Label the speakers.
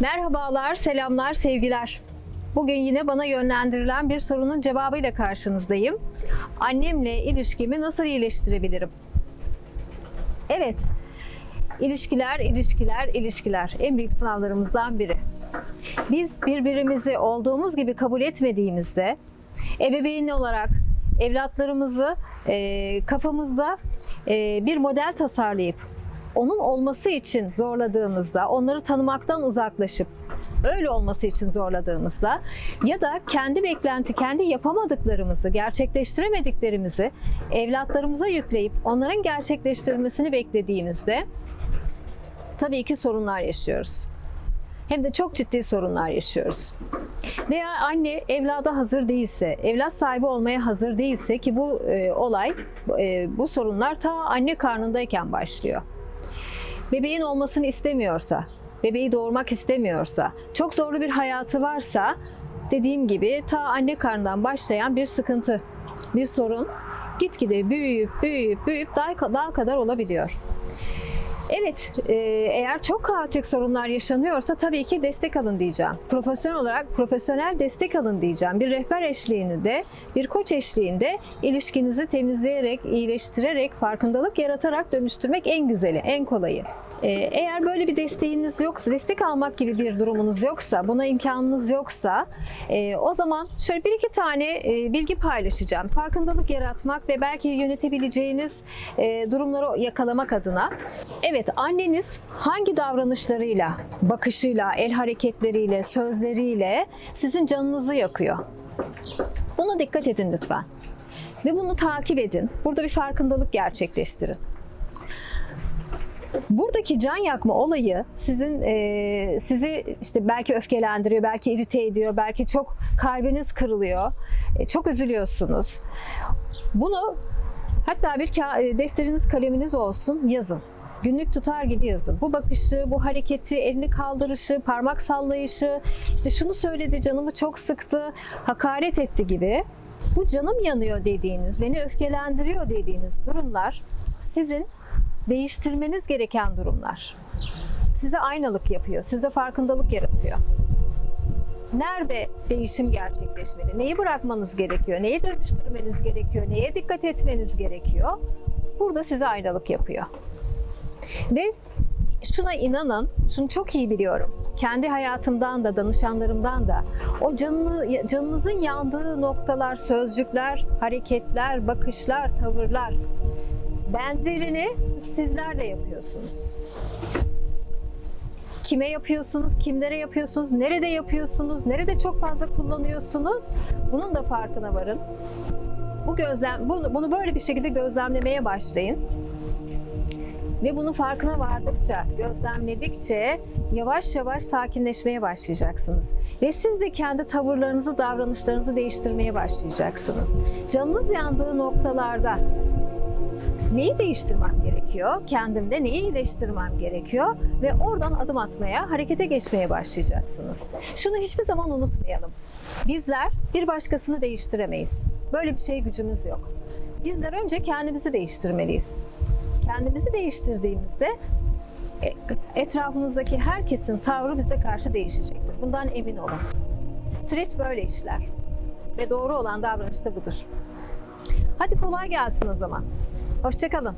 Speaker 1: Merhabalar, selamlar, sevgiler. Bugün yine bana yönlendirilen bir sorunun cevabıyla karşınızdayım. Annemle ilişkimi nasıl iyileştirebilirim? Evet, ilişkiler, ilişkiler, ilişkiler en büyük sınavlarımızdan biri. Biz birbirimizi olduğumuz gibi kabul etmediğimizde ebeveyn olarak evlatlarımızı e, kafamızda e, bir model tasarlayıp onun olması için zorladığımızda, onları tanımaktan uzaklaşıp öyle olması için zorladığımızda ya da kendi beklenti, kendi yapamadıklarımızı, gerçekleştiremediklerimizi evlatlarımıza yükleyip onların gerçekleştirmesini beklediğimizde tabii ki sorunlar yaşıyoruz. Hem de çok ciddi sorunlar yaşıyoruz. Veya anne evlada hazır değilse, evlat sahibi olmaya hazır değilse ki bu e, olay, e, bu sorunlar ta anne karnındayken başlıyor. Bebeğin olmasını istemiyorsa, bebeği doğurmak istemiyorsa, çok zorlu bir hayatı varsa dediğim gibi ta anne karnından başlayan bir sıkıntı, bir sorun gitgide büyüyüp büyüyüp büyüyüp daha, daha kadar olabiliyor. Evet, e, eğer çok kaotik sorunlar yaşanıyorsa tabii ki destek alın diyeceğim. Profesyonel olarak profesyonel destek alın diyeceğim. Bir rehber eşliğinde, bir koç eşliğinde ilişkinizi temizleyerek, iyileştirerek, farkındalık yaratarak dönüştürmek en güzeli, en kolayı. E, eğer böyle bir desteğiniz yoksa, destek almak gibi bir durumunuz yoksa, buna imkanınız yoksa, e, o zaman şöyle bir iki tane bilgi paylaşacağım. Farkındalık yaratmak ve belki yönetebileceğiniz durumları yakalamak adına. Evet, anneniz hangi davranışlarıyla, bakışıyla, el hareketleriyle, sözleriyle sizin canınızı yakıyor? Buna dikkat edin lütfen. Ve bunu takip edin. Burada bir farkındalık gerçekleştirin. Buradaki can yakma olayı sizin e, sizi işte belki öfkelendiriyor, belki irite ediyor, belki çok kalbiniz kırılıyor, e, çok üzülüyorsunuz. Bunu hatta bir e, defteriniz kaleminiz olsun yazın. Günlük tutar gibi yazın. Bu bakışı, bu hareketi, elini kaldırışı, parmak sallayışı, işte şunu söyledi canımı çok sıktı, hakaret etti gibi. Bu canım yanıyor dediğiniz, beni öfkelendiriyor dediğiniz durumlar sizin değiştirmeniz gereken durumlar. Size aynalık yapıyor, size farkındalık yaratıyor. Nerede değişim gerçekleşmeli? Neyi bırakmanız gerekiyor? Neyi dönüştürmeniz gerekiyor? Neye dikkat etmeniz gerekiyor? Burada size aynalık yapıyor. Ve şuna inanın, şunu çok iyi biliyorum. Kendi hayatımdan da, danışanlarımdan da o canını, canınızın yandığı noktalar, sözcükler, hareketler, bakışlar, tavırlar benzerini sizler de yapıyorsunuz. Kime yapıyorsunuz, kimlere yapıyorsunuz, nerede yapıyorsunuz, nerede çok fazla kullanıyorsunuz bunun da farkına varın. Bu gözlem, bunu, bunu böyle bir şekilde gözlemlemeye başlayın. Ve bunun farkına vardıkça, gözlemledikçe yavaş yavaş sakinleşmeye başlayacaksınız. Ve siz de kendi tavırlarınızı, davranışlarınızı değiştirmeye başlayacaksınız. Canınız yandığı noktalarda neyi değiştirmem gerekiyor? Kendimde neyi iyileştirmem gerekiyor? Ve oradan adım atmaya, harekete geçmeye başlayacaksınız. Şunu hiçbir zaman unutmayalım. Bizler bir başkasını değiştiremeyiz. Böyle bir şeye gücümüz yok. Bizler önce kendimizi değiştirmeliyiz. Kendimizi değiştirdiğimizde e, etrafımızdaki herkesin tavrı bize karşı değişecektir. Bundan emin olun. Süreç böyle işler. Ve doğru olan davranış da budur. Hadi kolay gelsin o zaman. Hoşçakalın.